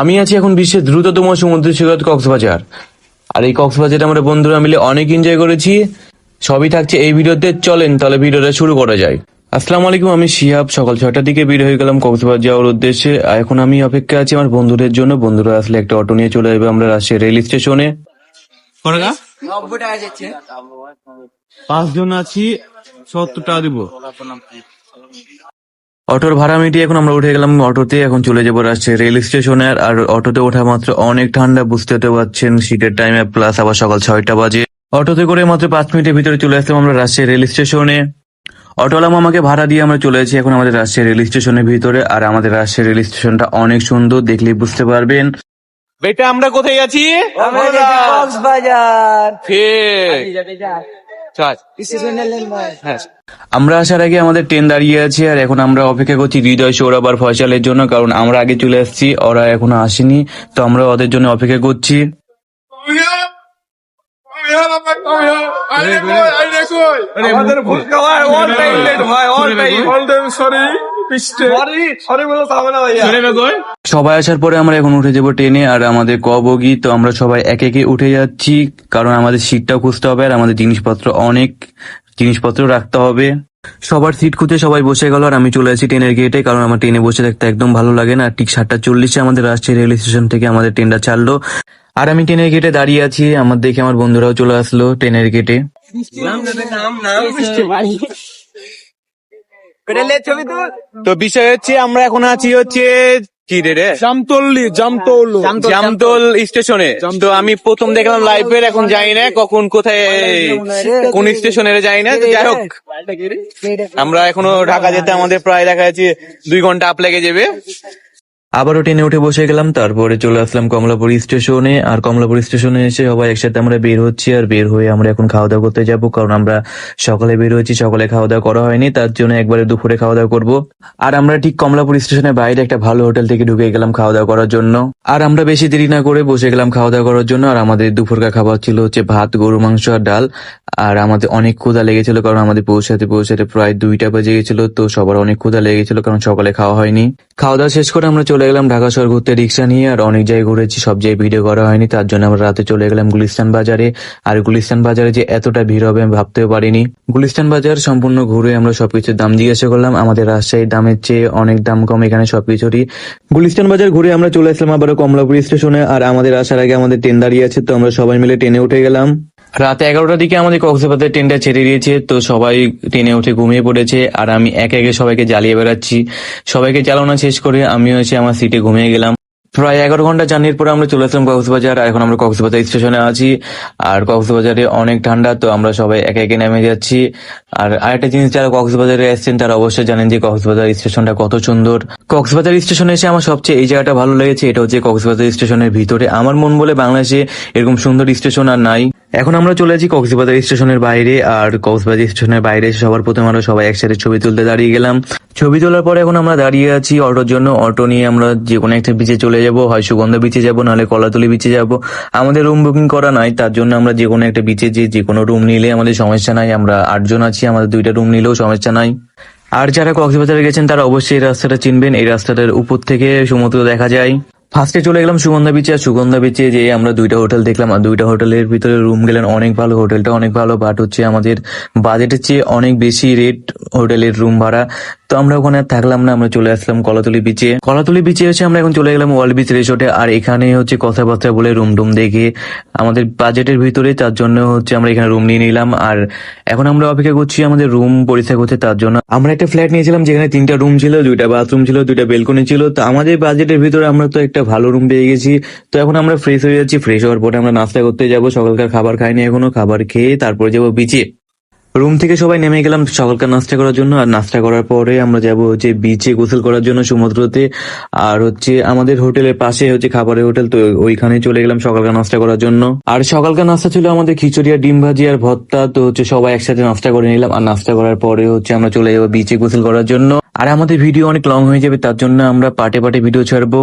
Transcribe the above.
আমি আছি এখন বিশ্বের দ্রুততম সমুদ্র সৈকত কক্সবাজার। আর এই কক্সবাজারে আমরা বন্ধুরা মিলে অনেক এনজয় করেছি। সবই থাকছে এই ভিডিওতে। চলেন তাহলে ভিডিওটা শুরু করা যায় আসসালামু আলাইকুম আমি শিহাব। সকাল ছয়টার দিকে বের হয়ে গেলাম কক্সবাজার যাওয়ার উদ্দেশ্যে। আর এখন আমি অপেক্ষা আছি আমার বন্ধুদের জন্য। বন্ধুরা আসলে একটা অটো নিয়ে চলে যাবে আমরা রাজশাহী রেল স্টেশনে। পাঁচজন আছি সত্তর টাকা দিব। অটোর ভাড়া মিটিয়ে এখন আমরা উঠে গেলাম অটোতে এখন চলে যাব রাজশাহী রেল স্টেশনে আর- অটোতে ওঠা মাত্র অনেক ঠান্ডা বুঝতে তো পারছেন শীতের টাইমে প্লাস আবার সকাল ছয়টা বাজে। অটোতে করে মাত্র পাঁচ মিনিটের ভিতরে চলে আসলাম আমরা রাজশাহী রেল স্টেশনে। অটোওয়ালা আমাকে ভাড়া দিয়ে আমরা চলে এসেছি এখন আমাদের রাজশাহী রেল স্টেশনের ভিতরে। আর আমাদের রাজশাহী রেল স্টেশনটা অনেক সুন্দর দেখলেই বুঝতে পারবেন। বেটা আমরা কোথায় আছি? কক্সবাজার। হ্যাঁ আমরা আসার আগে আমাদের ট্রেন দাঁড়িয়ে আছে আর এখন আমরা অপেক্ষা করছি হৃদয় সৌরভ আর ফয়সালের জন্য কারণ আমরা আগে চলে আসছি ওরা এখনও আসেনি তো আমরা ওদের জন্য অপেক্ষা করছি আমাদের ভুল খাওয়ার অল টাইম লেট ভাই all time all time sorry সবাই আসার পরে আমরা এখন উঠে যাব ট্রেনে আর আমাদের ক বগি তো আমরা সবাই একে একে উঠে যাচ্ছি কারণ আমাদের সিটটাও খুঁজতে হবে আর আমাদের জিনিসপত্র অনেক জিনিসপত্র রাখতে হবে সবার সিট খুঁজে সবাই বসে গেল আর আমি চলে আসি ট্রেনের গেটে কারণ আমার ট্রেনে বসে থাকতে একদম ভালো লাগে না ঠিক সাতটা চল্লিশে আমাদের রাজশাহী রেল স্টেশন থেকে আমাদের ট্রেনটা ছাড়লো আর আমি ট্রেনের গেটে দাঁড়িয়ে আছি আমার দেখে আমার বন্ধুরাও চলে আসলো ট্রেনের গেটে নাম নাম পেটেলে ছবি তো? তো বিষয় হচ্ছে আমরা এখন আছি হচ্ছে কি রে রে? জামতলি। জামতল জামতল স্টেশনে। তো আমি প্রথম দেখলাম লাইভের এখন যাই না কখন কোথায় কোন স্টেশনে যাই না যাই হোক। আমরা এখনও ঢাকা যেতে আমাদের প্রায় দেখা যাচ্ছে দুই ঘণ্টা আপ লেগে যাবে। আবারও ট্রেনে উঠে বসে গেলাম, তারপরে চলে আসলাম কমলাপুর স্টেশনে। আর কমলাপুর স্টেশনে এসে সবাই একসাথে আমরা বের হচ্ছি, আর বের হয়ে আমরা এখন খাওয়া দাওয়া করতে যাব, কারণ আমরা সকালে বের হচ্ছি সকালে খাওয়া দাওয়া করা হয়নি, তার জন্য একবারে দুপুরে খাওয়া দাওয়া করব। আর আমরা ঠিক কমলাপুর স্টেশনের বাইরে একটা ভালো হোটেল থেকে ঢুকে গেলাম খাওয়া দাওয়া করার জন্য। আর আমরা বেশি দেরি না করে বসে গেলাম খাওয়া দাওয়া করার জন্য, আর আমাদের দুপুরকার খাবার ছিল হচ্ছে ভাত, গরু, মাংস আর ডাল। আর আমাদের অনেক ক্ষুধা লেগেছিল, কারণ আমাদের পৌঁছাতে পৌঁছাতে প্রায় দুইটা বেজে গেছিল, তো সবার অনেক ক্ষুধা লেগেছিল, কারণ সকালে খাওয়া হয়নি। খাওয়া দাওয়া শেষ করে আমরা চলে গেলাম ঢাকা শহর ঘুরতে, রিক্সা নিয়ে, আর অনেক জায়গায় ঘুরেছি, সব জায়গায় ভিডিও করা হয়নি, তার জন্য আমরা রাতে চলে গেলাম গুলিস্তান বাজারে। আর গুলিস্তান বাজারে যে এতটা ভিড় হবে আমি ভাবতেও পারিনি। গুলিস্তান বাজার সম্পূর্ণ ঘুরে আমরা সবকিছুর দাম জিজ্ঞাসা করলাম, আমাদের রাজশাহীর দামের চেয়ে অনেক দাম কম এখানে সবকিছুরই। গুলিস্তান বাজার ঘুরে আমরা চলে আসলাম আবারও কমলাপুর স্টেশনে, আর আমাদের আসার আগে আমাদের ট্রেন দাঁড়িয়ে আছে, তো আমরা সবাই মিলে ট্রেনে উঠে গেলাম। রাত এগারোটার দিকে আমাদের কক্সবাজার ট্রেনটা ছেড়ে দিয়েছে, তো সবাই ট্রেনে উঠে ঘুমিয়ে পড়েছে, আর আমি একে একে সবাইকে জ্বালিয়ে বেড়াচ্ছি। সবাইকে জ্বালানো শেষ করে আমিও এসে আমার সিটে ঘুমিয়ে গেলাম। প্রায় এগারো ঘণ্টা জার্নির পরে আমরা চলে আসলাম কক্সবাজার, আর এখন আমরা কক্সবাজার স্টেশনে আছি। আর কক্সবাজারে অনেক ঠান্ডা, তো আমরা সবাই একে একে নেমে যাচ্ছি। আর আরেকটা জিনিস যারা কক্সবাজারে এসেছেন তারা অবশ্যই জানেন যে কক্সবাজার স্টেশনটা কত সুন্দর। কক্সবাজার স্টেশনে এসে আমার সবচেয়ে এই জায়গাটা ভালো লেগেছে, এটা হচ্ছে কক্সবাজার স্টেশনের ভিতরে। আমার মন বলে বাংলাদেশে এরকম সুন্দর স্টেশন আর নাই। এখন আমরা চলে যাচ্ছি কক্সবাজার স্টেশনের বাইরে, আর কক্সবাজার স্টেশনের বাইরে সবার প্রথমে আমরা সবাই একসাথে ছবি তুলতে দাঁড়িয়ে গেলাম। ছবি তোলার পরে এখন আমরা দাঁড়িয়ে আছি অটোর জন্য। অটো নিয়ে আমরা যে কোনো একটা বিচে চলে যাব, হয় সুগন্ধা বিচে যাব, নাহলে কলাতলি বিচে যাব। আমাদের রুম বুকিং করা নাই, তার জন্য আমরা যে কোনো একটা বিচে যে যে কোনো রুম নিলে আমাদের সমস্যা নাই। আমরা আটজন আছি, আমাদের দুইটা রুম নিলেও সমস্যা নাই। আর যারা কক্সবাজারে গেছেন, তারা অবশ্যই এই রাস্তাটা চিনবেন। এই রাস্তাটার উপর থেকে সমুদ্র দেখা যায়। ফার্স্টে চলে গেলাম সুগন্ধা বিচে আর সুগন্ধা বিচে যে আমরা দুইটা হোটেল দেখলাম, আর দুইটা হোটেলের ভিতরে রুম গেলেন অনেক ভালো হোটেলটা অনেক ভালো বাট হচ্ছে আমাদের বাজেটের চেয়ে অনেক বেশি রেট হোটেলের রুম ভাড়া। তো আমরা ওখানে থাকলাম না, আমরা চলে আসলাম কলাতলি বিচে কলাতলি বিচে এসে আমরা এখন চলে গেলাম ওয়ার্ল্ড বিচ রিসোর্টে আর এখানে হচ্ছে কথাবার্তা বলে রুম টুম দেখে আমাদের বাজেটের ভিতরে, তার জন্য হচ্ছে আমরা এখানে রুম নিয়ে নিলাম। আর এখন আমরা অপেক্ষা করছি আমাদের রুম পরিষ্কার করতে, তার জন্য আমরা একটা ফ্ল্যাট নিয়েছিলাম যেখানে তিনটা রুম ছিল, দুইটা বাথরুম ছিল, দুইটা বেলকনি ছিল। তো আমাদের বাজেটের ভিতরে আমরা তো একটা ভালো রুম পেয়ে গেছি। তো এখন আমরা ফ্রেশ হয়ে যাচ্ছি ফ্রেশ হওয়ার পরে আমরা নাস্তা করতে যাব, সকালকার খাবার খাইনি এখনও, খাবার খেয়ে তারপরে যাব বিচে রুম থেকে সবাই নেমে গেলাম সকালকার নাস্তা করার জন্য, আর নাস্তা করার পরে আমরা যাব হচ্ছে বিচে গোসল করার জন্য সমুদ্রতে, আর হচ্ছে আমাদের হোটেলের পাশে হচ্ছে খাবারের হোটেল, তো ওইখানে চলে গেলাম সকালকার নাস্তা করার জন্য। আর সকালকার নাস্তা ছিল আমাদের খিচুড়ি আর ডিম ভাজি আর ভর্তা, তো হচ্ছে সবাই একসাথে নাস্তা করে নিলাম, আর নাস্তা করার পরে হচ্ছে আমরা চলে যাব বিচে গোসল করার জন্য। আর আমাদের ভিডিও অনেক লং হয়ে যাবে, তার জন্য আমরা পার্টে পার্টে ভিডিও ছাড়বো।